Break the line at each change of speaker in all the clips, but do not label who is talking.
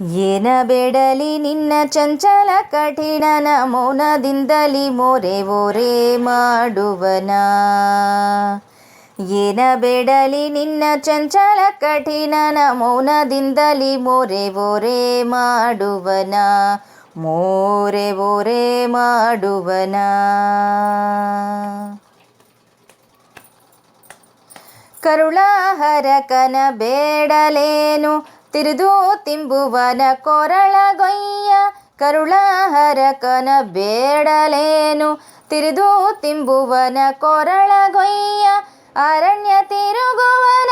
ಏನ ಬೇಡಲಿ ನಿನ್ನ ಚಂಚಲ ಕಠಿಣನ ಮೌನದಿಂದಲಿ ಮೋರೆ ಓರೆ ಮಾಡುವನ. ಏನ ಬೇಡಲಿ ನಿನ್ನ ಚಂಚಲ ಕಠಿಣನ ಮೌನದಿಂದಲಿ ಮೋರೆ ಓರೆ ಮಾಡುವನ. ಮೋರೆ ಓರೆ ಮಾಡುವನ. ಕರುಳಾಹರಕನ ಬೇಡಲೇನು ತಿರುದು ತಿಂಬುವನ ಕೊರಳಗೊಯ್ಯ ಕರುಳಾಹರಕನ ಬೇಡಲೇನು? ತಿರುದು ತಿಂಬುವನ ಕೊರಳಗೊಯ್ಯ ಅರಣ್ಯ ತಿರುಗುವನ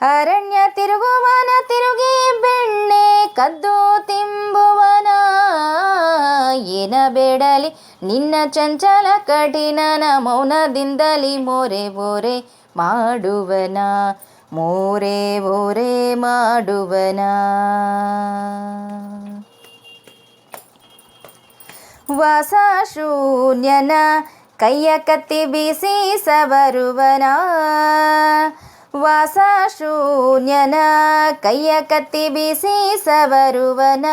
ಅರಣ್ಯ ತಿರುಗುವನ ತಿರುಗಿ ಬೆಣ್ಣೆ ಕದ್ದು ತಿಂಬುವನ. ಏನ ಬೇಡಲಿ, ನಿನ್ನ ಚಂಚಲ ಕಠಿಣನ ಮೌನದಿಂದಲಿ ಮೋರೆ ಮೋರೆ ಮಾಡುವನ. ಮೋರೆ ಓರೆ ಮಾಡುವನ ವಾಸ ಶೂನ್ಯನ ಕೈಯ ಕತ್ತಿ ಬಿಸಿ ಸವರುವನ ವಾಸ ಶೂನ್ಯನ ಕೈಯ ಕತ್ತಿ ಬಿಸಿ ಸವರುವನ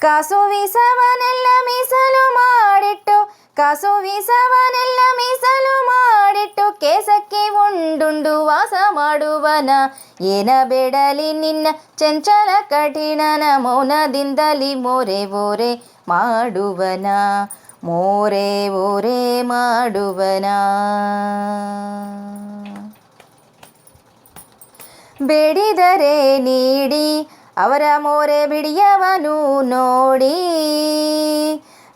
ಕಾಸು ವಿಸವನೆಲ್ಲ ಮೀಸಲು ಮಾಡಿಟ್ಟು ಕಾಸು ವೀಸವನೆಲ್ಲ ವಾಸ ಮಾಡುವನ? ಏನ ಬೇಡಲಿ ನಿನ್ನ ಚಂಚಲ ಕಠಿಣನ ಮೌನದಿಂದಲಿ ಮೋರೆ ಓರೆ ಮಾಡುವನ? ಮೋರೆ ಓರೆ ಮಾಡುವನ? ಬೇಡಿದರೆ ನೀಡಿ, ಅವರ ಮೋರೆ ಬಿಡಿಯವನು ನೋಡಿ.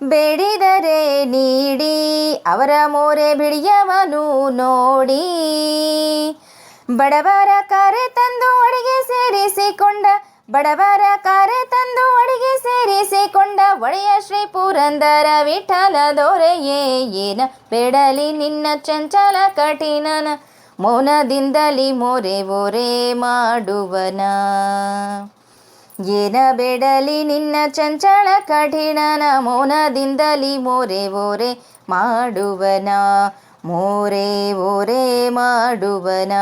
ಬೇಡಿದರೆ ನೀಡಿ, ಅವರ ಮೋರೆ ಬಿಡಿಯವನು ನೋಡಿ. ಬಡವರ ಕರೆ ತಂದು ಅಡಿಗೆ ಸೇರಿಸಿಕೊಂಡ, ಬಡವರ ಕರೆ ತಂದು ಅಡಿಗೆ ಸೇರಿಸಿಕೊಂಡ ಒಳೆಯ ಶ್ರೀ ಪುರಂದರ ವಿಠಲ ದೊರೆಯೇ ಏನ? ಬೇಡಲಿ ನಿನ್ನ ಚಂಚಲ ಕಠಿಣನ, ಮೌನದಿಂದಲಿ ಮೋರೆ ಓರೆ ಮಾಡುವನ. ಏನ ಬೇಡಲಿ ನಿನ್ನ ಚಂಚಲ ಕಠಿಣನ, ಮೌನದಿಂದಲಿ ಮೋರೆ ಓರೆ ಮಾಡುವನ. ಮೋರೆ ಓರೆ ಮಾಡುವನ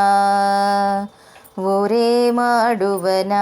ಓರೆ ಮಾಡುವನ